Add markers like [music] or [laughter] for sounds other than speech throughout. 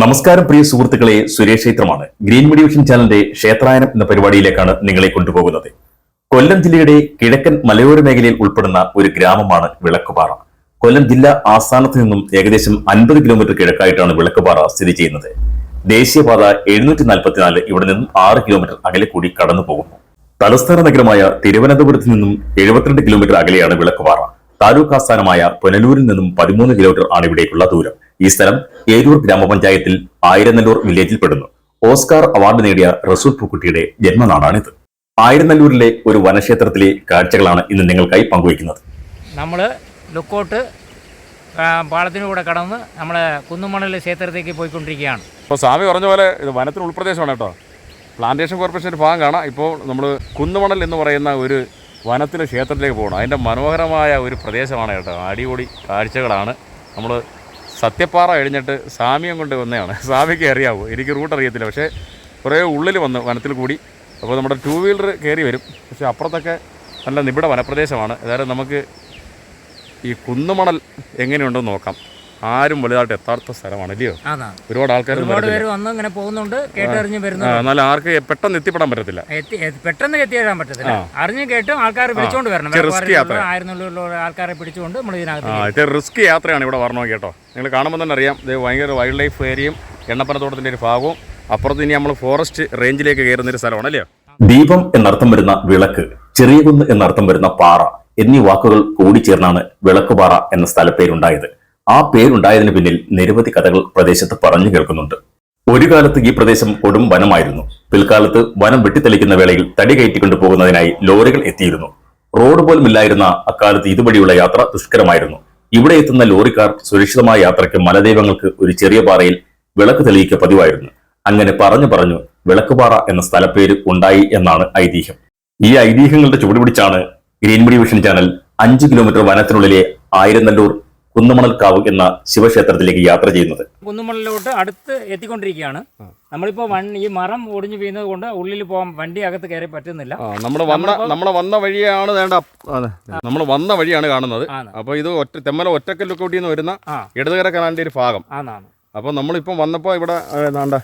നമസ്കാരം പ്രിയ സുഹൃത്തുക്കളെ സുരേഷ് ക്ഷേത്രമാണ്. ഗ്രീൻ മീഡിയ വിഷൻ ചാനലിന്റെ ക്ഷേത്രായനം എന്ന പരിപാടിയിലേക്കാണ് നിങ്ങളെ കൊണ്ടുപോകുന്നത്. കൊല്ലം ജില്ലയുടെ കിഴക്കൻ മലയോര മേഖലയിൽ ഉൾപ്പെടുന്ന ഒരു ഗ്രാമമാണ് വിളക്കുപാറ. കൊല്ലം ജില്ലാ ആസ്ഥാനത്ത് നിന്നും ഏകദേശം അൻപത് കിലോമീറ്റർ കിഴക്കായിട്ടാണ് വിളക്കുപാറ സ്ഥിതി ചെയ്യുന്നത്. ദേശീയപാത എഴുന്നൂറ്റി നാൽപ്പത്തിനാല് ഇവിടെ നിന്നും ആറ് കിലോമീറ്റർ അകലെ കൂടി കടന്നു പോകുന്നു. തലസ്ഥാന നഗരമായ തിരുവനന്തപുരത്ത് നിന്നും എഴുപത്തിരണ്ട് കിലോമീറ്റർ അകലെയാണ് വിളക്കുപാറ. താലൂക്ക് ആസ്ഥാനമായ പുനലൂരിൽ നിന്നും പതിമൂന്ന് കിലോമീറ്റർ ആണ് ഇവിടേക്കുള്ള ദൂരം. ഈ സ്ഥലം ഏരൂർ ഗ്രാമപഞ്ചായത്തിൽ ആയിരനല്ലൂർ വില്ലേജിൽ പെടുന്നു. ഓസ്കാർ അവാർഡ് നേടിയ റസൂൽ പൂക്കുട്ടിയുടെ ജന്മനാടാണിത്. ആയിരനല്ലൂരിലെ ഒരു വനക്ഷേത്രത്തിലെ കാഴ്ചകളാണ് ഇന്ന് നിങ്ങൾക്കായി പങ്കുവയ്ക്കുന്നത്. നമ്മൾ ലുക്കോട്ട് പാളത്തിനൂടെ കടന്ന് നമ്മളെ കുന്നുമണൽ ക്ഷേത്രത്തേക്ക് പോയിക്കൊണ്ടിരിക്കുകയാണ്. ഇപ്പോൾ സ്വാമി പറഞ്ഞ പോലെ ഇത് വനത്തിന് ഉൾപ്രദേശമാണ് കേട്ടോ. പ്ലാന്റേഷൻ കോർപ്പറേഷന്റെ ഭാഗം കാണാം. ഇപ്പോൾ നമ്മൾ കുന്നുമണൽ എന്ന് പറയുന്ന ഒരു വനത്തിലെ ക്ഷേത്രത്തിലേക്ക് പോകണം. അതിന്റെ മനോഹരമായ ഒരു പ്രദേശമാണ് കേട്ടോ. അടിപൊളി കാഴ്ചകളാണ് നമ്മൾ സത്യപ്പാറ കഴിഞ്ഞിട്ട് സാമിയം കൊണ്ട് വന്നതാണ്. സ്വാമിക്ക് അറിയാവൂ. എനിക്ക് റൂട്ട് അറിയത്തില്ല. പക്ഷേ കുറേ ഉള്ളിൽ വന്ന് വനത്തിൽ കൂടി. അപ്പോൾ നമ്മുടെ ടൂ വീലർ കയറി വരും. പക്ഷേ അപ്പുറത്തൊക്കെ നല്ല നിബിഡ വനപ്രദേശമാണ്. ഏതായാലും നമുക്ക് ഈ കുന്നുമണൽ എങ്ങനെയുണ്ടെന്ന് നോക്കാം. ആരും വലുതായിട്ട് എത്താത്ത സ്ഥലമാണ് അല്ലയോ ഒരുപാട് ആൾക്കാർ ഒരുപാട് പേര് വന്ന് ഇങ്ങനെ പോകുന്നുണ്ട് കേട്ടറിഞ്ഞ് വരുന്നു എന്നാൽ ആർക്ക് പെട്ടെന്ന് എത്തിപ്പെടാൻ പറ്റത്തില്ല. പെട്ടെന്ന് എത്തിയേക്കാൻ പറ്റത്തില്ല. അറിഞ്ഞു കേട്ട് ആൾക്കാരെ വിളിച്ചോണ്ട് വരണം. ആൾക്കാരെ പിടിച്ചുകൊണ്ട് നമ്മൾ ആ ഇതിനകത്ത് റിസ്ക് യാത്രയാണ് ഇവിടെ വരണോ കേട്ടോ. നിങ്ങൾ കാണുമ്പോൾ തന്നെ അറിയാം ഇത് ഭയങ്കര വൈൽഡ് ലൈഫ് ഏരിയയും എണ്ണപ്പനത്തോട്ടത്തിന്റെ ഒരു ഭാഗവും. അപ്പുറത്ത് ഇനി നമ്മൾ ഫോറസ്റ്റ് റേഞ്ചിലേക്ക് കയറുന്ന ഒരു സ്ഥലമാണ് അല്ലയോ ദീപം എന്നർത്ഥം വരുന്ന വിളക്ക് ചെറിയ കുന്ന് എന്നർത്ഥം വരുന്ന പാറ എന്നീ വാക്കുകൾ കൂടിച്ചേർന്നാണ് വിളക്കുപാറ എന്ന സ്ഥലപ്പേരുണ്ടായത്. ആ പേരുണ്ടായതിനു പിന്നിൽ നിരവധി കഥകൾ പ്രദേശത്ത് പറഞ്ഞു കേൾക്കുന്നുണ്ട്. ഒരു കാലത്ത് ഈ പ്രദേശം കൊടും വനമായിരുന്നു. പിൽക്കാലത്ത് വനം വെട്ടിത്തെളിക്കുന്ന വേളയിൽ തടി കയറ്റിക്കൊണ്ടു പോകുന്നതിനായി ലോറികൾ എത്തിയിരുന്നു. റോഡ് പോലും ഇല്ലായിരുന്ന അക്കാലത്ത് ഇതുവഴിയുള്ള യാത്ര ദുഷ്കരമായിരുന്നു. ഇവിടെ എത്തുന്ന ലോറിക്കാർ സുരക്ഷിതമായ യാത്രയ്ക്ക് മലദൈവങ്ങൾക്ക് ഒരു ചെറിയ പാറയിൽ വിളക്ക് തെളിയിക്ക പതിവായിരുന്നു. അങ്ങനെ പറഞ്ഞു പറഞ്ഞു വിളക്കുപാറ എന്ന സ്ഥലപ്പേര് ഉണ്ടായി എന്നാണ് ഐതിഹ്യം. ഈ ഐതിഹ്യങ്ങളുടെ ചുവടുപിടിച്ചാണ് ഗ്രീൻ മീഡിയ വിഷൻ ചാനൽ അഞ്ച് കിലോമീറ്റർ വനത്തിനുള്ളിലെ ആയിരനല്ലൂർ കുന്നമണൽക്കാവ് എന്ന ശിവക്ഷേത്രത്തിലേക്ക് യാത്ര ചെയ്യുന്നത്. കുന്നുമണലിലോട്ട് അടുത്ത് എത്തിക്കൊണ്ടിരിക്കുകയാണ്. നമ്മളിപ്പോ വൺ ഈ മരം ഒടിഞ്ഞു വീഴുന്നത് കൊണ്ട് ഉള്ളിൽ പോകാൻ വണ്ടി അകത്ത് കയറി പറ്റുന്നില്ല. നമ്മുടെ വന്ന നമ്മുടെ വന്ന വഴിയാണ് വേണ്ട. നമ്മൾ വന്ന വഴിയാണ് കാണുന്നത്. അപ്പൊ അപ്പോൾ ഇത് ഒറ്റ തെമ്മല ഒറ്റക്കല്ലുക്കോട്ടിൽ നിന്ന് വരുന്ന ഇടതുകര കനാലിന്റെ ഒരു ഭാഗം. അപ്പോൾ നമ്മളിപ്പം വന്നപ്പോൾ ഇവിടെ ഏതാണ്ട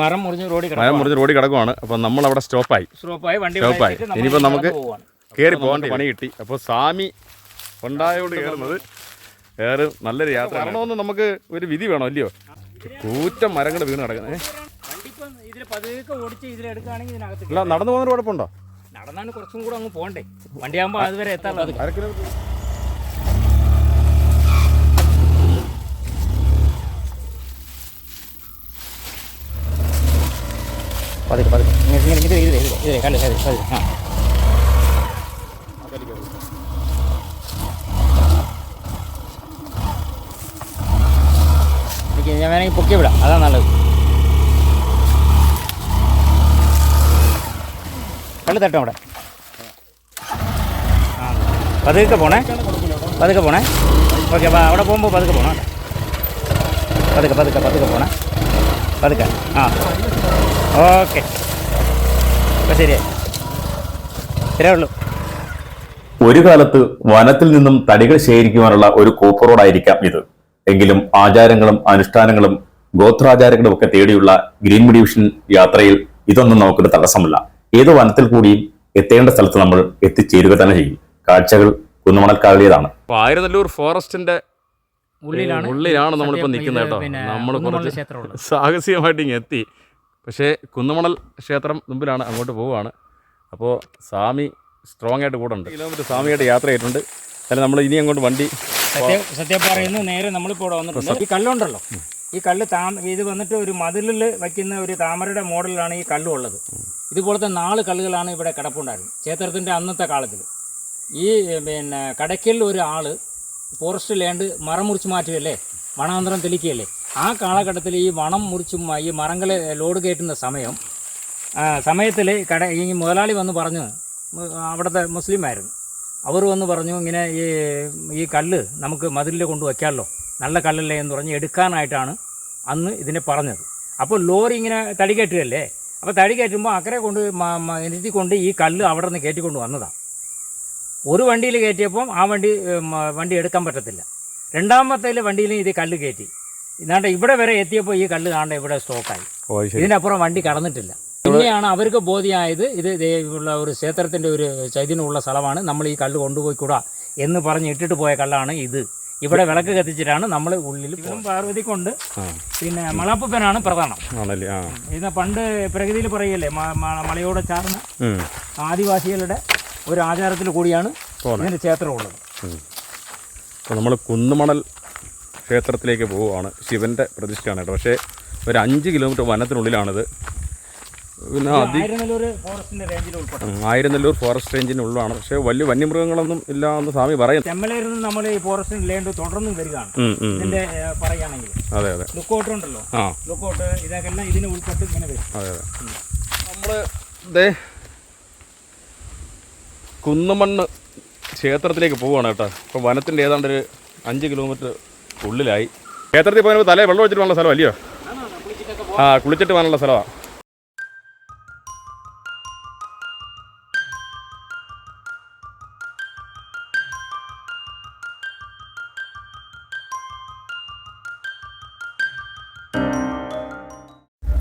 മരം മുറിഞ്ഞ് റോഡിൽ മരം കിടക്കും മുറിഞ്ഞ് റോഡിൽ കിടക്കുവാണ്. അപ്പോൾ നമ്മൾ അവിടെ സ്റ്റോപ്പായി. സ്റ്റോപ്പായി വണ്ടി സ്റ്റോപ്പായി. ഇവിടെ വെച്ചിട്ട് ഇനിയിപ്പോ നമ്മൾ നമുക്ക് കേറി. കയറി പോകാൻ പണി കിട്ടി. അപ്പോൾ സ്വാമി ഉണ്ടായോട് കയറുന്നത് വേറെ നല്ലൊരു യാത്ര വരണമെന്ന് നമുക്ക് ഒരു വിധി വേണം അല്ലയോ കൂറ്റ മരങ്ങൾ വീണ് കിടക്കുന്നത് അല്ല നടന്നു പോകുന്നൊരു കുഴപ്പമുണ്ടോ? നടന്നാണ് കുറച്ചും കൂടെ അങ്ങ് പോകണ്ടേ വണ്ടിയാകുമ്പോൾ അതുവരെ എത്താറുള്ളത് പതുക്കെ പതുക്കെ. ഇങ്ങനെ ഇങ്ങനെ ഇത് ഇത് ഇത് കല്ല് ആ. വേണമെങ്കിൽ പൊക്കി വിടാം. അതാണ് നല്ലത്. കല്ല് തട്ടും അവിടെ. പതുക്കെ പോണേ. പതുക്കെ പോണേ. ഓക്കെ അപ്പോൾ അവിടെ പോകുമ്പോൾ പതുക്കെ പോകണം. പതുക്കെ പതുക്കെ പതുക്കെ പോണേ. പതുക്കെ. ആ. ഓക്കെ. അപ്പോൾ ശരിയായി. ശരിയുള്ളൂ ഒരു കാലത്ത് വനത്തിൽ നിന്നും തടികൾ ശേഖരിക്കുവാനുള്ള ഒരു കോപ്പ് റോഡായിരിക്കാം ഇത്. എങ്കിലും ആചാരങ്ങളും അനുഷ്ഠാനങ്ങളും ഗോത്രാചാരങ്ങളും ഒക്കെ തേടിയുള്ള ഗ്രീൻ മെഡിവിഷൻ യാത്രയിൽ ഇതൊന്നും നമുക്കൊരു തടസ്സമല്ല. ഏത് വനത്തിൽ കൂടിയും എത്തേണ്ട സ്ഥലത്ത് നമ്മൾ എത്തിച്ചേരുക തന്നെ ചെയ്യും. കാഴ്ചകൾ കുന്നുമണൽക്കാവിലേതാണ് ആയിരനല്ലൂർ ഫോറസ്റ്റിന്റെ ഉള്ളിലാണ്. ഉള്ളിലാണ് നമ്മളിപ്പോൾ നിൽക്കുന്നത് കേട്ടോ. നമ്മൾ കുറച്ച്. സാഹസികമായിട്ട് ഇങ്ങനെ എത്തി. പക്ഷേ കുന്നുമണൽ ക്ഷേത്രം മുമ്പിലാണ് അങ്ങോട്ട് പോവുകയാണ്. അപ്പോൾ സ്വാമി സ്ട്രോങ് ആയിട്ട് കൂടെ ഉണ്ട്. കിലോമീറ്റർ സ്വാമിയായിട്ട് യാത്ര ചെയ്തിട്ടുണ്ട്. അല്ല നമ്മൾ ഇനി അങ്ങോട്ട് വണ്ടി സത്യം പറയുന്നു നേരെ നമ്മളിപ്പോൾ ഇവിടെ വന്നിട്ടുണ്ട്. ഈ കല്ലുണ്ടല്ലോ. ഈ കല്ല് താ ഇത് വന്നിട്ട് ഒരു മതിലിൽ വയ്ക്കുന്ന ഒരു താമരയുടെ മോഡലിലാണ് ഈ കല്ലുള്ളത് ഇതുപോലത്തെ നാല് കല്ലുകളാണ് ഇവിടെ കിടപ്പുണ്ടായിരുന്നത്. ക്ഷേത്രത്തിന്റെ അന്നത്തെ കാലത്തിൽ ഈ പിന്നെ കടയ്ക്കൽ ഒരു ഫോറസ്റ്റ് ലാൻഡ് മരം മുറിച്ച് മാറ്റുകയല്ലേ? വണാന്തരം തെളിക്കുകയല്ലേ? ആ കാലഘട്ടത്തിൽ ഈ വണം മുറിച്ചും ഈ മരങ്ങൾ ലോഡ് കയറ്റുന്ന സമയം സമയത്തിൽ കട ഈ മുതലാളി വന്ന് പറഞ്ഞു അവിടുത്തെ മുസ്ലിമായിരുന്നു. അവർ വന്ന് പറഞ്ഞു ഇങ്ങനെ ഈ ഈ കല്ല് നമുക്ക് മതിലിൽ കൊണ്ട് വയ്ക്കാമല്ലോ നല്ല കല്ലല്ലേ എന്ന് പറഞ്ഞ് എടുക്കാനായിട്ടാണ് അന്ന് ഇതിനെ പറഞ്ഞത്. അപ്പോൾ ലോറി ഇങ്ങനെ തടി കയറ്റുകയല്ലേ അപ്പോൾ തടി കയറ്റുമ്പോൾ അക്കരെ കൊണ്ട് ഇരുത്തി കൊണ്ട് ഈ കല്ല് അവിടെ നിന്ന് കയറ്റിക്കൊണ്ട് വന്നതാണ് ഒരു വണ്ടിയിൽ കയറ്റിയപ്പം ആ വണ്ടി വണ്ടി എടുക്കാൻ പറ്റത്തില്ല. രണ്ടാമത്തെ വണ്ടിയിൽ ഇത് കല്ല് കയറ്റി. ഇതാണ്ട് ഇവിടെ വരെ എത്തിയപ്പോൾ ഈ കല്ല് കാണേണ്ട ഇവിടെ സ്റ്റോക്കായി ഇതിനപ്പുറം വണ്ടി കടന്നിട്ടില്ല. പിന്നെയാണ് അവർക്ക് ബോധ്യമായത് ഇത് ഉള്ള ഒരു ക്ഷേത്രത്തിന്റെ ഒരു ചൈതന്യമുള്ള സ്ഥലമാണ്. നമ്മൾ ഈ കല്ല് കൊണ്ടുപോയിക്കൂടാ എന്ന് പറഞ്ഞ് ഇട്ടിട്ട് പോയ കല്ലാണ് ഇത്. ഇവിടെ വിളക്ക് കത്തിച്ചിട്ടാണ് നമ്മൾ ഉള്ളിൽ പാർവതി കൊണ്ട് പിന്നെ മളപ്പനാണ് പ്രധാനം. ഇത് പണ്ട് പ്രകൃതിയിൽ പറയല്ലേ മലയോട് ചാർന്ന ആദിവാസികളുടെ ഒരു ആചാരത്തിൽ കൂടിയാണ് ഇതിന്റെ ക്ഷേത്രമുള്ളത്. നമ്മൾ കുന്നുമണൽ ക്ഷേത്രത്തിലേക്ക് പോവുകയാണ് ശിവന്റെ പ്രതിഷ്ഠയാണ് കേട്ടോ. പക്ഷേ ഒരു അഞ്ച് കിലോമീറ്റർ വനത്തിനുള്ളിലാണിത്. പിന്നെ ആയിരനല്ലൂർ ഫോറസ്റ്റ് റേഞ്ചിനുള്ളിലാണ് പക്ഷേ വലിയ വന്യമൃഗങ്ങളൊന്നും ഇല്ല എന്ന് സ്വാമി പറയുന്നു. നമ്മൾ ഈ ഫോറസ്റ്റ് ലേണ്ട് തുടർന്നും വരികയാണ്. ഇതിന്റെ പറയുകയാണെങ്കിൽ. അതെ അതെ. ലുക്കൗട്ട് ഉണ്ടല്ലോ. ആ. ലുക്കൗട്ട് ഇതൊക്കെ എല്ലാം ഇതിന് ഉൾപ്പെട്ട് ഇങ്ങനെ വരും. അതെ അതെ. നമ്മൾ കുന്നുമണ്ണ് ക്ഷേത്രത്തിലേക്ക് പോവുകയാണ് കേട്ടോ. ഇപ്പോൾ വനത്തിന്റെ ഏതാണ്ട് ഒരു അഞ്ച് കിലോമീറ്റർ ഉള്ളിലായി. ക്ഷേത്രത്തിൽ പോകുമ്പോൾ തലേ വെള്ളം വെച്ചിട്ട് പോകാനുള്ള സ്ഥലം അല്ലയോ? ആ കുളിച്ചിട്ട് പോകാനുള്ള സ്ഥലമാണ്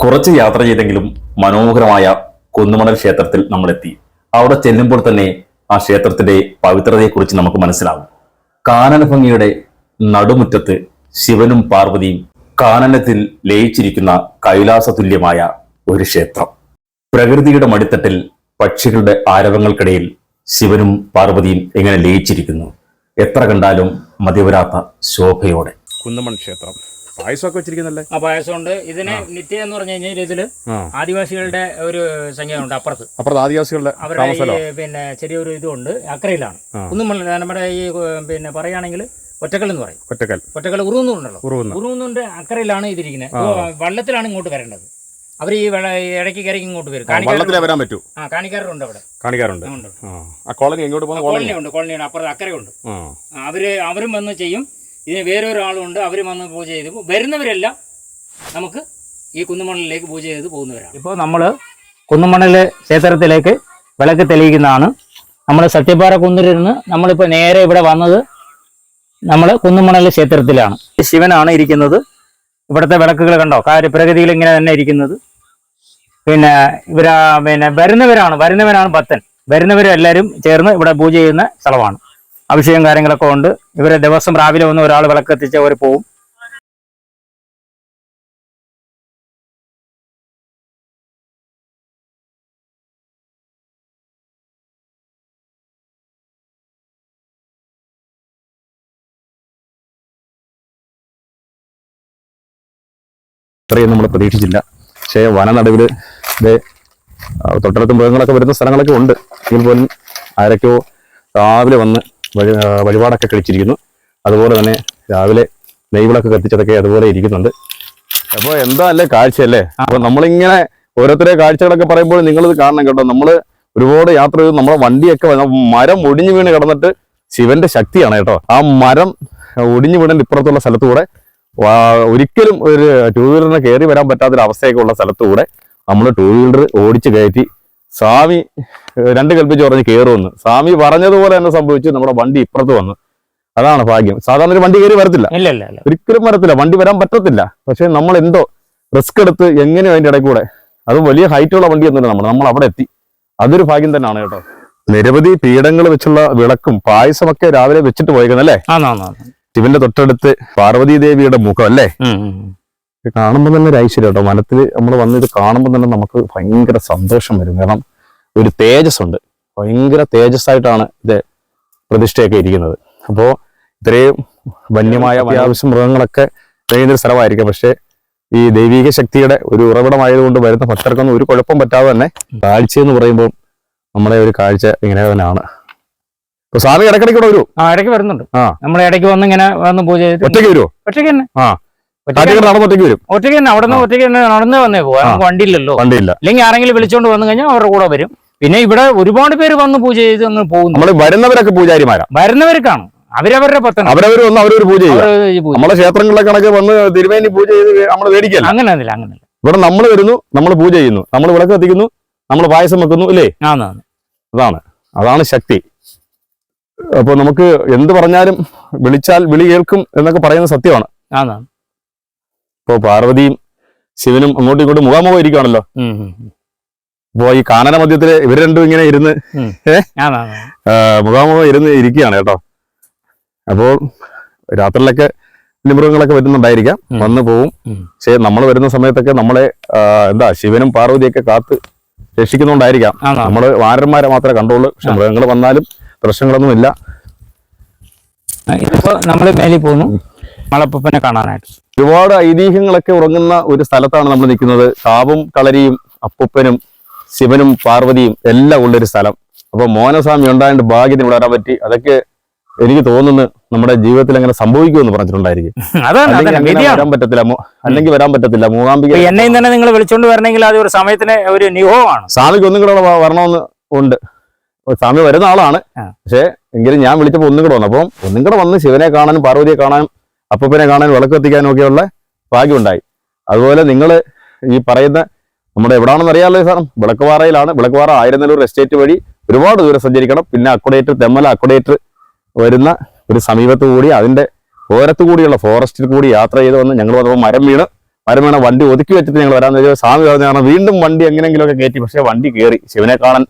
കുറച്ച് യാത്ര ചെയ്തെങ്കിലും മനോഹരമായ കുന്നുമണൽ ക്ഷേത്രത്തിൽ നമ്മൾ എത്തി അവിടെ ചെല്ലുമ്പോൾ തന്നെ ആ ക്ഷേത്രത്തിന്റെ പവിത്രതയെക്കുറിച്ച് നമുക്ക് മനസ്സിലാവും. കാനന ഭംഗിയുടെ നടുമുറ്റത്ത് ശിവനും പാർവതിയും കാനനത്തിൽ ലയിച്ചിരിക്കുന്ന കൈലാസ തുല്യമായ ഒരു ക്ഷേത്രം. പ്രകൃതിയുടെ മടിത്തട്ടിൽ പക്ഷികളുടെ ആരവങ്ങൾക്കിടയിൽ ശിവനും പാർവതിയും എങ്ങനെ ലയിച്ചിരിക്കുന്നു. എത്ര കണ്ടാലും മതിവരാത്ത ശോഭയോടെ. കുന്നമൺ ക്ഷേത്രം. പായസമൊക്കെ വെച്ചിരിക്കുന്നല്ലേ? ആ പായസമുണ്ട്. ഇതിന് നിത്യ എന്ന് പറഞ്ഞു കഴിഞ്ഞാൽ ഇതിൽ ആദിവാസികളുടെ ഒരു സംഖ്യയുണ്ട് അപ്പുറത്ത്. അപ്പുറത്ത് ആദിവാസികളുടെ അവരുടെ പിന്നെ ചെറിയൊരു ഇതുണ്ട് അക്രയിലാണ്. ഒന്നും നമ്മുടെ ഈ പിന്നെ പറയുകയാണെങ്കിൽ ഒറ്റക്കൽ എന്ന് പറയും. ഒറ്റക്കൽ. ഒറ്റക്കൽ ഉറുന്നുണ്ടല്ലോ ഉറുവുന്ന ഉറുന്നുണ്ട് അക്കരയിലാണ് ഇതിരിക്കുന്നത് വള്ളത്തിലാണ് ഇങ്ങോട്ട് വരേണ്ടത്. അവർ ഈ ഇടയ്ക്ക് കയറി ഇങ്ങോട്ട് വരും. വള്ളത്തിലേ വരാൻ പറ്റൂ. ആ കാണിക്കാരുണ്ട് അവിടെ. കാണിക്കാറുണ്ട് കോളനി എങ്ങോട്ട് പോകുന്ന? കോളനി ഉണ്ട് കോളനിയാണ് അപ്പുറത്ത് അക്കരയുണ്ട്. അവർ അവരും വന്ന് ചെയ്യും. ഇതിന് വേറൊരാളുണ്ട് അവർ വന്ന് പൂജ ചെയ്ത് വരുന്നവരെല്ലാം നമുക്ക് ഈ കുന്നുമണലിലേക്ക് പൂജ ചെയ്ത് പോകുന്നവരാണ്. ഇപ്പോൾ നമ്മൾ കുന്നുമണ്ണിൽ ക്ഷേത്രത്തിലേക്ക് വിളക്ക് തെളിയിക്കുന്നതാണ്. നമ്മൾ സത്യപാറ കുന്നിലിരുന്ന് നമ്മളിപ്പോൾ നേരെ ഇവിടെ വന്നത് നമ്മൾ കുന്നുമണൽ ക്ഷേത്രത്തിലാണ്. ശിവനാണ് ഇരിക്കുന്നത്. ഇവിടുത്തെ വിളക്കുകൾ കണ്ടോ? കാര്യ പ്രകൃതിയിൽ ഇങ്ങനെ തന്നെ ഇരിക്കുന്നത്. പിന്നെ ഇവരാ പിന്നെ വരുന്നവരാണ് വരുന്നവരാണ് ഭക്തൻ. വരുന്നവരെല്ലാവരും ചേർന്ന് ഇവിടെ പൂജ ചെയ്യുന്ന സ്ഥലമാണ്. അഭിഷേകം കാര്യങ്ങളൊക്കെ ഉണ്ട്. ഇവരെ ദിവസം രാവിലെ വന്ന് ഒരാൾ വിളക്ക് എത്തിച്ച് അവർ പോവും. ഇത്രയും നമ്മൾ പ്രതീക്ഷിച്ചില്ല. പക്ഷേ വനനടുവിൽ നടുവിൽ തൊട്ടടുത്ത് മൃഗങ്ങളൊക്കെ വരുന്ന സ്ഥലങ്ങളൊക്കെ ഉണ്ട്. എങ്കിൽ പോലും ആരൊക്കെയോ രാവിലെ വന്ന് വഴി വഴിപാടൊക്കെ കഴിച്ചിരിക്കുന്നു. അതുപോലെ തന്നെ രാവിലെ നെയ്വിളൊക്കെ കത്തിച്ചതൊക്കെ അതുപോലെ ഇരിക്കുന്നുണ്ട്. അപ്പോൾ എന്താ അല്ലേ കാഴ്ചയല്ലേ? അപ്പോൾ നമ്മളിങ്ങനെ ഓരോരുത്തരെ കാഴ്ചകളൊക്കെ പറയുമ്പോൾ നിങ്ങളിത് കാണണം കേട്ടോ. നമ്മൾ ഒരുപാട് യാത്ര ചെയ്ത് നമ്മളെ വണ്ടിയൊക്കെ മരം ഒടിഞ്ഞു വീണ് കിടന്നിട്ട് ശിവന്റെ ശക്തിയാണ് കേട്ടോ. ആ മരം ഒടിഞ്ഞു വീണിന്റെ ഇപ്പുറത്തുള്ള സ്ഥലത്തൂടെ ഒരിക്കലും ഒരു ടൂ വീലറിന് കയറി വരാൻ പറ്റാത്തൊരു അവസ്ഥയൊക്കെ ഉള്ള സ്ഥലത്തൂടെ നമ്മൾ ടൂ വീലർ ഓടിച്ചു കയറ്റി സ്വാമി രണ്ട് കൽപ്പിച്ച് പറഞ്ഞ് കയറുമെന്ന് സ്വാമി പറഞ്ഞതുപോലെ തന്നെ സംഭവിച്ചു നമ്മുടെ വണ്ടി ഇപ്പുറത്ത് വന്നു. അതാണ് ഭാഗ്യം. സാധാരണ ഒരു വണ്ടി കയറി വരത്തില്ല. ഒരിക്കലും വരത്തില്ല. വണ്ടി വരാൻ പറ്റത്തില്ല. പക്ഷെ നമ്മൾ എന്തോ റിസ്ക് എടുത്ത് എങ്ങനെയോ അതിന്റെ ഇടയിൽ കൂടെ അത് വലിയ ഹൈറ്റ് ഉള്ള വണ്ടിയൊന്നുമില്ല നമ്മൾ നമ്മൾ അവിടെ എത്തി. അതൊരു ഭാഗ്യം തന്നെയാണ് കേട്ടോ. നിരവധി പീഠങ്ങൾ വെച്ചുള്ള വിളക്കും പായസമൊക്കെ രാവിലെ വെച്ചിട്ട് പോയേക്കുന്നല്ലേ? ശിവന്റെ തൊട്ടടുത്ത് പാർവതി ദേവിയുടെ മുഖം അല്ലേ? കാണുമ്പോൾ തന്നെ ഒരു ഐശ്വര്യം കേട്ടോ. മനത്തിൽ നമ്മൾ വന്ന് ഇത് കാണുമ്പോൾ തന്നെ നമുക്ക് ഭയങ്കര സന്തോഷം വരും. കാരണം ഒരു തേജസ് ഉണ്ട് ഭയങ്കര തേജസ് ആയിട്ടാണ് ഇത് പ്രതിഷ്ഠയൊക്കെ ഇരിക്കുന്നത്. അപ്പോൾ ഇത്രയും വന്യമായ അത്യാവശ്യം മൃഗങ്ങളൊക്കെ കഴിയുന്ന ഒരു സ്ഥലമായിരിക്കും. പക്ഷേ ഈ ദൈവിക ശക്തിയുടെ ഒരു ഉറവിടമായതുകൊണ്ട് വരുന്ന ഭക്തർക്കൊന്നും ഒരു കുഴപ്പം പറ്റാതെ തന്നെ കാഴ്ച എന്ന് പറയുമ്പോൾ നമ്മുടെ ഒരു കാഴ്ച ഇങ്ങനെ തന്നെയാണ്. സ്വാമി ഇടയ്ക്കിടയ്ക്ക് വരൂ. ആ ഇടയ്ക്ക് വരുന്നുണ്ട്. ആ. നമ്മൾ ഇടയ്ക്ക് വന്ന് ഇങ്ങനെ വന്ന് പൂജ ഒറ്റയ്ക്ക് വരുമോ ഒറ്റയ്ക്ക് തന്നെ. ആ. ഒറ്റയ്ക്ക് വരും. ഒറ്റയ്ക്ക് തന്നെ അവിടെ നിന്ന് ഒറ്റയ്ക്ക് തന്നെ നടന്ന് വന്നേ പോവാ. വണ്ടിയില്ലല്ലോ. വണ്ടിയില്ല. അല്ലെങ്കിൽ ആരെങ്കിലും വിളിച്ചോണ്ട് വന്നു കഴിഞ്ഞാൽ അവരുടെ കൂടെ വരും. പിന്നെ ഇവിടെ ഒരുപാട് പേര് വന്ന് പൂജ ചെയ്ത് അങ്ങ് പോകുന്നു. നമ്മൾ വരുന്നവരൊക്കെ പൂജാരിമാരാ. വരുന്നവർക്കാണ്. അവരവരുടെ പത്തനം. അവരവർ വന്ന് അവരൊരു പൂജ ചെയ്യും. നമ്മളെ ക്ഷേത്രങ്ങളിലെ കണക്ക് വന്ന് തിരുമേനി പൂജ ചെയ്ത് നമ്മൾ മേടിക്കല്ല അങ്ങനെയൊന്നുമില്ല അങ്ങനെ ഇവിടെ നമ്മൾ വരുന്നു നമ്മൾ പൂജ ചെയ്യുന്നു. നമ്മൾ വിളക്ക് കത്തിക്കുന്നു നമ്മൾ പായസം വെക്കുന്നു ഇല്ലേ? അതാണ്. അതാണ്. ശക്തി. അപ്പോൾ നമുക്ക് എന്ത് പറഞ്ഞാലും വിളിച്ചാൽ വിളി കേൾക്കും എന്നൊക്കെ പറയുന്ന സത്യമാണ്. ആന്ന് പാർവതിയും ശിവനും അങ്ങോട്ടും ഇങ്ങോട്ടും മുഖാമുഖം ഇരിക്കുകയാണല്ലോ. അപ്പോ ഈ കാനന മധ്യത്തിൽ ഇവർ രണ്ടും ഇങ്ങനെ ഇരുന്ന് മുഖാമുഖം ഇരുന്ന് ഇരിക്കുകയാണ് കേട്ടോ. അപ്പോൾ രാത്രിയിലൊക്കെ മൃഗങ്ങളൊക്കെ വരുന്നുണ്ടായിരിക്കാം. വന്ന് പോവും. പക്ഷേ നമ്മൾ വരുന്ന സമയത്തൊക്കെ നമ്മളെ എന്താ ശിവനും പാർവതിയൊക്കെ കാത്ത് രക്ഷിക്കുന്നുണ്ടായിരിക്കാം. നമ്മൾ വാനരന്മാരെ മാത്രമേ കണ്ടുള്ളൂ പക്ഷെ മൃഗങ്ങൾ വന്നാലും പ്രശ്നങ്ങളൊന്നും ഇല്ല ഇതിപ്പോ നമ്മൾ മേലിൽ പോകുന്നു. നമ്മളപ്പനെ കാണാനായിട്ട്. ഒരുപാട് ഐതിഹ്യങ്ങളൊക്കെ ഉറങ്ങുന്ന ഒരു സ്ഥലത്താണ് നമ്മൾ നിൽക്കുന്നത്. കാവും കളരിയും അപ്പൂപ്പനും ശിവനും പാർവതിയും എല്ലാം ഉള്ളൊരു സ്ഥലം. അപ്പൊ മോനസ്വാമി ഉണ്ടായതുകൊണ്ട് ഭാഗ്യത്തിന് ഇവിടെ വരാൻ പറ്റി. അതൊക്കെ എനിക്ക് തോന്നുന്നു നമ്മുടെ ജീവിതത്തിൽ അങ്ങനെ സംഭവിക്കുമെന്ന് പറഞ്ഞിട്ടുണ്ടായിരിക്കും. [laughs] വരാൻ പറ്റത്തില്ല. അല്ലെങ്കിൽ വരാൻ പറ്റത്തില്ല. മൂകാംബിക ഇപ്പൊ എന്നെയും തന്നെ നിങ്ങൾ വിളിച്ചോണ്ട് വരണമെങ്കിൽ അത് ഒരു സമയത്തിന് ഒരു നിയോഗമാണ്. സ്വാമിക്ക് ഒന്നും കൂടെ വരണമെന്ന് ഉണ്ട്. സ്വാമി വരുന്ന ആളാണ്. പക്ഷെ പക്ഷേ എങ്കിലും ഞാൻ വിളിച്ചപ്പോൾ ഒന്നും കൂടെ വന്നു. അപ്പം ഒന്നും കൂടെ വന്ന് ശിവനെ കാണാനും പാർവതിയെ കാണാനും അപ്പൂപ്പനെ കാണാൻ വിളക്ക് എത്തിക്കാനും ഒക്കെയുള്ള ഭാഗ്യമുണ്ടായി. അതുപോലെ നിങ്ങൾ ഈ പറയുന്ന നമ്മുടെ എവിടാണെന്ന് അറിയാമല്ലോ സാറും വിളക്കുപാറയിലാണ്. വിളക്കുപാറ ആയിരനല്ലൂർ എസ്റ്റേറ്റ് വഴി ഒരുപാട് ദൂരം സഞ്ചരിക്കണം. പിന്നെ അക്കോഡേറ്റർ തെമ്മല അക്കോഡേറ്റർ വരുന്ന ഒരു സമീപത്ത് കൂടി അതിന്റെ ഓരത്തു കൂടിയുള്ള ഫോറസ്റ്റിൽ കൂടി യാത്ര ചെയ്ത് വന്ന് ഞങ്ങൾ വന്നപ്പോൾ മരം വീണ്. മരം വീണ വണ്ടി ഒതുക്കി വെച്ചിട്ട് ഞങ്ങൾ വരാൻ വെച്ചാൽ സ്വാമി പറഞ്ഞാണ് വീണ്ടും വണ്ടി എങ്ങനെയെങ്കിലുമൊക്കെ കയറ്റി. പക്ഷേ വണ്ടി കയറി ശിവനെ കാണാൻ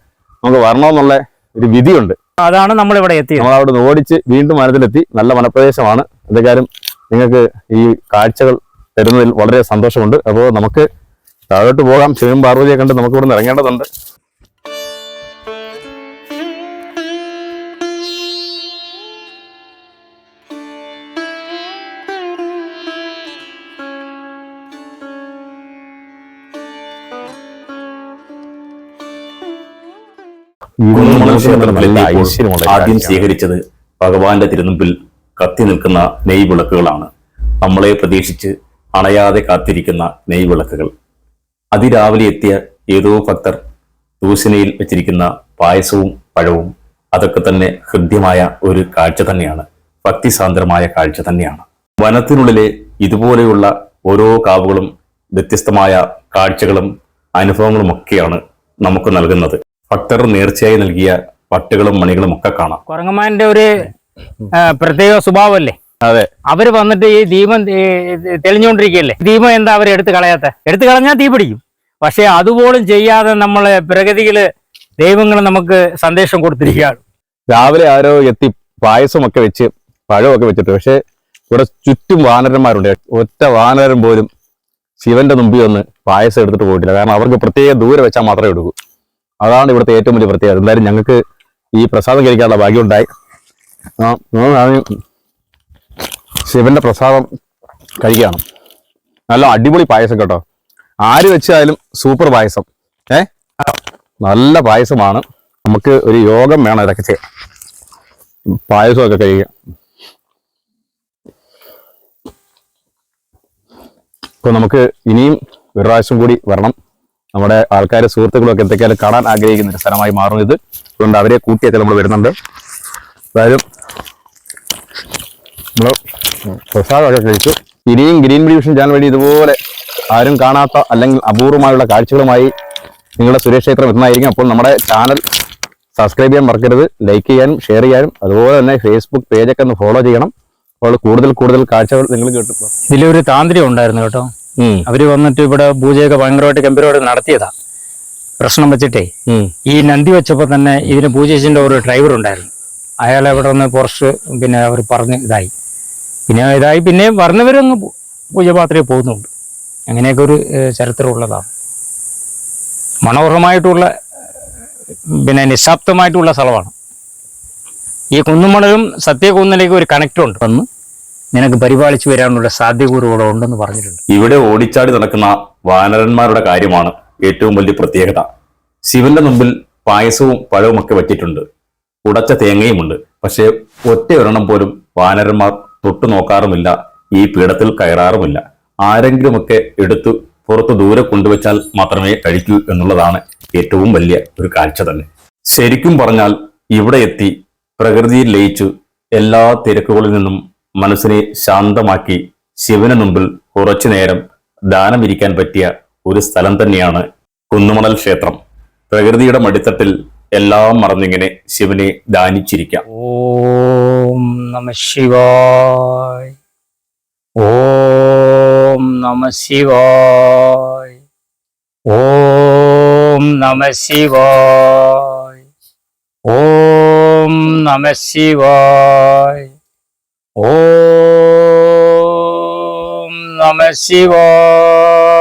നമുക്ക് വരണമെന്നുള്ള ഒരു വിധിയുണ്ട്. അതാണ് നമ്മൾ ഇവിടെ എത്തി നമ്മൾ അവിടെ ഓടിച്ച് വീണ്ടും വനത്തിലെത്തി. നല്ല വനപ്രദേശമാണ്. എന്തായാലും നിങ്ങൾക്ക് ഈ കാഴ്ചകൾ തരുന്നതിൽ വളരെ സന്തോഷമുണ്ട്. അപ്പോൾ നമുക്ക് താഴോട്ട് പോകാം. ശിവൻ പാർവതിയെ കണ്ട് നമുക്ക് ഇവിടെ നിന്ന് ഇറങ്ങേണ്ടതുണ്ട് ആദ്യം സ്വീകരിച്ചത് ഭഗവാന്റെ തിരുമുമ്പിൽ കത്തി നിൽക്കുന്ന നെയ് വിളക്കുകളാണ് നമ്മളെ പ്രതീക്ഷിച്ച് അണയാതെ കാത്തിരിക്കുന്ന നെയ് വിളക്കുകൾ അതിരാവിലെ എത്തിയ ഏതോ ഭക്തർ തൂശനയിൽ വെച്ചിരിക്കുന്ന പായസവും പഴവും അതൊക്കെ തന്നെ ഹൃദ്യമായ ഒരു കാഴ്ച തന്നെയാണ്. ഭക്തിസാന്ദ്രമായ കാഴ്ച തന്നെയാണ്. വനത്തിനുള്ളിലെ ഇതുപോലെയുള്ള ഓരോ കാവുകളും വ്യത്യസ്തമായ കാഴ്ചകളും അനുഭവങ്ങളുമൊക്കെയാണ് നമുക്ക് നൽകുന്നത്. ഭക്തർ നേർച്ചയായി നൽകിയ പട്ടുകളും മണികളും ഒക്കെ കാണാം. കുറങ്ങമാന്റെ ഒരു പ്രത്യേക സ്വഭാവമല്ലേ? അതെ. അവർ വന്നിട്ട് ഈ ദീപം തെളിഞ്ഞുകൊണ്ടിരിക്കുകയല്ലേ? ദീപം എന്താ അവർ എടുത്തു കളയാത്ത? എടുത്തു കളഞ്ഞാൽ തീ പിടിക്കും. പക്ഷെ അതുപോലും ചെയ്യാതെ നമ്മളെ പ്രഗതിയിൽ ദൈവങ്ങൾ നമുക്ക് സന്ദേശം കൊടുത്തിരിക്കുകയാണ്. രാവിലെ ആരോ എത്തി പായസമൊക്കെ വെച്ച് പഴമൊക്കെ വെച്ചിട്ട് പക്ഷെ ഇവിടെ ചുറ്റും വാനരന്മാരുണ്ട്. ഒറ്റ വാനരൻ പോലും ശിവന്റെ മുമ്പിൽ ഒന്ന് പായസം എടുത്തിട്ട് പോയിട്ടില്ല. കാരണം അവർക്ക് പ്രത്യേക ദൂരെ വെച്ചാൽ മാത്രമേ എടുക്കൂ. അതാണ് ഇവിടുത്തെ ഏറ്റവും വലിയ പ്രത്യേകത. എന്തായാലും ഞങ്ങൾക്ക് ഈ പ്രസാദം കഴിക്കാനുള്ള ഭാഗ്യം ഉണ്ടായി ആ ഞാൻ ആദ്യം ശിവന്റെ പ്രസാദം കഴിക്കുകയാണ് നല്ല അടിപൊളി പായസം കേട്ടോ. ആര് വെച്ചാലും സൂപ്പർ പായസം. ഏ? നല്ല പായസമാണ്. നമുക്ക് ഒരു യോഗം വേണം ഇതൊക്കെ ചെയ്യാം പായസമൊക്കെ കഴിക്കുക അപ്പോൾ നമുക്ക് ഇനിയും ഒരു പ്രാവശ്യം കൂടി വരണം. നമ്മുടെ ആൾക്കാരെ സുഹൃത്തുക്കളൊക്കെ എന്തൊക്കെയാലും കാണാൻ ആഗ്രഹിക്കുന്ന ഒരു സ്ഥലമായി മാറും ഇത്. അതുകൊണ്ട് അവരെ കൂട്ടിയൊക്കെ നമ്മൾ വരുന്നുണ്ട്. എന്തായാലും നമ്മൾ പ്രസാദമൊക്കെ കഴിച്ചു. ഇനിയും ഗ്രീൻ ഡിവിഷൻ ചാനൽ വഴി ഇതുപോലെ ആരും കാണാത്ത അല്ലെങ്കിൽ അപൂർവമായുള്ള കാഴ്ചകളുമായി നിങ്ങളുടെ സുരേഷ് ക്ഷേത്രം എത്തുന്നതായിരിക്കും അപ്പോൾ നമ്മുടെ ചാനൽ സബ്സ്ക്രൈബ് ചെയ്യാൻ മറക്കരുത്. ലൈക്ക് ചെയ്യാനും ഷെയർ ചെയ്യാനും അതുപോലെ തന്നെ ഫേസ്ബുക്ക് പേജൊക്കെ ഒന്ന് ഫോളോ ചെയ്യണം. അപ്പോൾ കൂടുതൽ കൂടുതൽ കാഴ്ചകൾ നിങ്ങൾ കേട്ടു. ഇതിലൊരു താന്ത്രികം ഉണ്ടായിരുന്നു കേട്ടോ. അവർ വന്നിട്ട് ഇവിടെ പൂജയൊക്കെ ഭയങ്കരമായിട്ട് ഗംഭീരമായിട്ട് നടത്തിയതാ. പ്രശ്നം വെച്ചിട്ടേ. ഈ നന്ദി വെച്ചപ്പോൾ തന്നെ ഇതിന് പൂജ ഒരു ഡ്രൈവർ ഉണ്ടായിരുന്നു. അയാൾ അവിടെ നിന്ന് പോർസ്റ്റ് പിന്നെ അവർ പറഞ്ഞ് ഇതായി. പിന്നെ ഇതായി പിന്നെ പറഞ്ഞവരങ്ങ് പൂജപാത്രയെ പോകുന്നുണ്ട്. അങ്ങനെയൊക്കെ ഒരു ചരിത്രമുള്ളതാണ്. മനോഹരമായിട്ടുള്ള പിന്നെ നിശാബ്ദമായിട്ടുള്ള സ്ഥലമാണ്. ഈ കുന്നുമണലും സത്യകുന്നിലേക്ക് ഒരു കണക്റ്റ് ഉണ്ട് വന്ന് നിനക്ക് പരിപാലിച്ചു വരാനുള്ള സാധ്യത കൂടി ഉണ്ടെന്ന് പറഞ്ഞിട്ടുണ്ട്. ഇവിടെ ഓടിച്ചാടി നടക്കുന്ന വാനരന്മാരുടെ കാര്യമാണ് ഏറ്റവും വലിയ പ്രത്യേകത. ശിവന്റെ മുമ്പിൽ പായസവും പഴവും ഒക്കെ വെച്ചിട്ടുണ്ട് ഉടച്ച തേങ്ങയുമുണ്ട്. പക്ഷേ ഒറ്റ ഒരെണ്ണം പോലും വാനരന്മാർ തൊട്ടു നോക്കാറുമില്ല ഈ പീഠത്തിൽ കയറാറുമില്ല. ആരെങ്കിലുമൊക്കെ എടുത്തു പുറത്ത് ദൂരെ കൊണ്ടുവച്ചാൽ മാത്രമേ കഴിക്കൂ എന്നുള്ളതാണ് ഏറ്റവും വലിയ ഒരു കാഴ്ച തന്നെ. ശരിക്കും പറഞ്ഞാൽ ഇവിടെ എത്തി പ്രകൃതിയിൽ ലയിച്ചു എല്ലാ തിരക്കുകളിൽ നിന്നും മനസ്സിനെ ശാന്തമാക്കി ശിവന് മുമ്പിൽ കുറച്ചു നേരം ദാനമിരിക്കാൻ പറ്റിയ ഒരു സ്ഥലം തന്നെയാണ് കുന്നുമണൽ ക്ഷേത്രം. പ്രകൃതിയുടെ മടിത്തട്ടിൽ എല്ലാം മറന്നിങ്ങനെ ശിവനെ ദാനിച്ചിരിക്കാം. ഓം നമ ശിവായ. ഓം നമ ശിവായ. ഓം നമ ശിവായ. ഓം നമ ശിവായ. ഓം നമ ശിവായ.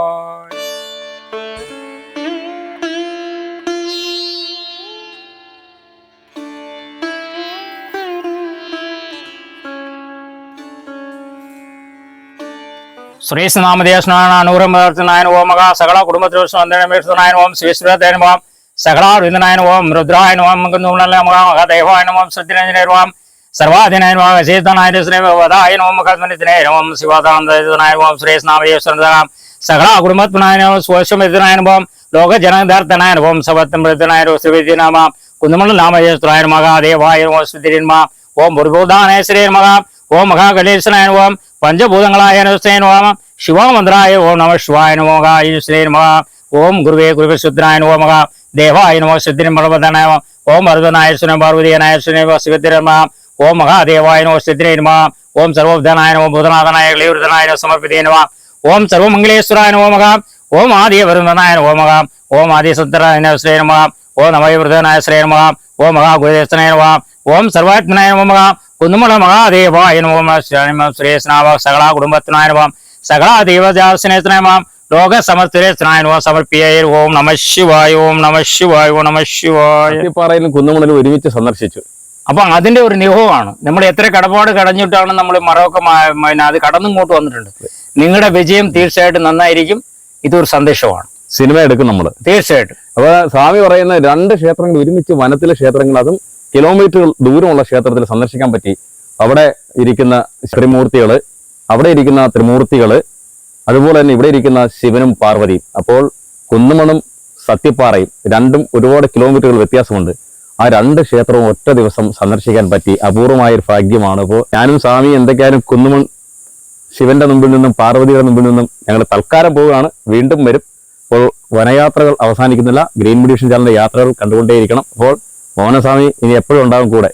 ശിവായ ശ്രീസ്നാമദേവസ്നാനൂരമദർശനായന ഓം മഹാ സകല കുടുംബത്തിനായന ഓം ശ്രീശ്വരത്തേന ഓം സകലാവിന്ദനായന ഓം രുദ്രായന ഓം കുന്ദുണല മഹാ മഹാദേവായന ഓം സത്യനഞ്ജനേർവാം സർവാധിനായന ഓം സീതനായന ശ്രീവദായന ഓം മുഖസ്മനിത്തിനേന ഓം ശിവാദാനന്ദനായന ഓം ശ്രീസ്നാമദേവസ്നാം സകല കുടുംബത്തിനായന സ്വശമിതനായന ഓം ലോകജനദാർത്ഥനായന ഓം സവത്തമൃതനായ ശ്രീവിദ്യനാമ കുന്നുമണ്ഡല നാമദേവസ്ത്രായന മഹാദേവായ ഓം ശ്രീതിരിന്മ ഓം മുരുകോദാനയ ശ്രീ മഹാ ഓം മഹാകലേശനായ ഓം പഞ്ചഭൂതങ്ങളായ നമസ്തേന ഓം ശിവമന്ത്രായ ഓം നമ ശിവായ നമോക ശ്രീ നമ ഓം ഗുരുവേ ഗുരുവശുദ്രായ നമോ മഹ ദേവായ നമോ സിദ്ധിരം പർവതനായ ഓം അർദ്ധനായ സുനം പാർവതീയനായ ശിവത്തിരമ ഓം മഹാദേവായ നമോ സിദ്ധിരേ നമ ഓം സർവോബ്ധനായ നമോ ഭൂതനാഥനായ ക്ലിവൃതനായ സമർപ്പിതേ നമ ഓം സർവമംഗളേശ്വരായ നോമക ഓം ആദ്യ നമോ മഹ ഓം ആദിസുദ്രായ ശ്രീ നമ ഓം നമയവൃതനായ ശ്രീ നമ ഓം മഹാഗുരുദേവനായ നമ ഓം സർവാത്മനായ നോമക കുന്നുമല മഹാദേവായ നമോ ശ്രീസ്നാവ സകല കുടുംബത്തിനായ നമ സകല ദൈവജാസനേതനായ നമ ലോക സമസ്തരേതനായ നമ സമർപ്പിയ ഓം നമ ശിവായ ഓം നമ ശിവായ ഓം നമ ശിവായ. കത്തിപ്പാറയിലും കുന്നുമണലും ഒരുമിച്ച് സന്ദർശിച്ചു. അപ്പൊ അതിന്റെ ഒരു നിഹമാണ്. നമ്മൾ എത്ര കടപ്പാട് കടഞ്ഞിട്ടാണ് നമ്മൾ മറവൊക്കെ മാ- അത് കടന്നിങ്ങോട്ട് വന്നിട്ടുണ്ട്. നിങ്ങളുടെ വിജയം തീർച്ചയായിട്ടും നന്നായിരിക്കും. ഇതൊരു സന്ദേശമാണ്. സിനിമ എടുക്കും നമ്മൾ. തീർച്ചയായിട്ടും. അപ്പൊ സ്വാമി പറയുന്ന രണ്ട് ക്ഷേത്രങ്ങൾ ഒരുമിച്ച് വനത്തിലെ ക്ഷേത്രങ്ങൾ അതും കിലോമീറ്ററുകൾ ദൂരമുള്ള ക്ഷേത്രത്തിൽ സന്ദർശിക്കാൻ പറ്റി. അവിടെ ഇരിക്കുന്ന ശ്രീമൂർത്തികൾ അവിടെ ഇരിക്കുന്ന ത്രിമൂർത്തികൾ അതുപോലെ തന്നെ ഇവിടെ ഇരിക്കുന്ന ശിവനും പാർവതിയും. അപ്പോൾ കുന്നുമണും സത്യപ്പാറയും രണ്ടും ഒരുപാട് കിലോമീറ്ററുകൾ വ്യത്യാസമുണ്ട്. ആ രണ്ട് ക്ഷേത്രവും ഒറ്റ ദിവസം സന്ദർശിക്കാൻ പറ്റി. അപൂർവമായ ഒരു ഭാഗ്യമാണ്. അപ്പോൾ ഞാനും സ്വാമി എന്തൊക്കെയായാലും കുന്നുമൺ ശിവന്റെ മുമ്പിൽ നിന്നും പാർവതിയുടെ മുമ്പിൽ നിന്നും ഞങ്ങൾ തൽക്കാലം പോവുകയാണ്. വീണ്ടും വരും. അപ്പോൾ വനയാത്രകൾ അവസാനിക്കുന്നില്ല. ഗ്രീൻ മെഡിഷൻ ചാനലിന്റെ യാത്രകൾ കണ്ടുകൊണ്ടേയിരിക്കണം. അപ്പോൾ മോഹനസ്വാമി ഇനി എപ്പോഴും ഉണ്ടാകും കൂടെ.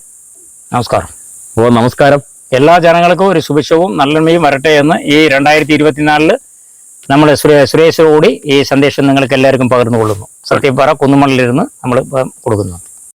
നമസ്കാരം. അപ്പോൾ നമസ്കാരം. എല്ലാ ജനങ്ങൾക്കും ഒരു ശുഭശവും നന്മയും വരട്ടെ എന്ന് ഈ രണ്ടായിരത്തി ഇരുപത്തിനാലിൽ നമ്മൾ സുരേഷോടുകൂടി ഈ സന്ദേശം നിങ്ങൾക്ക് എല്ലാവർക്കും പകർന്നു കൊള്ളുന്നു സത്യപ്പാറ കുന്നുമണിലിരുന്ന് നമ്മൾ കൊടുക്കുന്നു.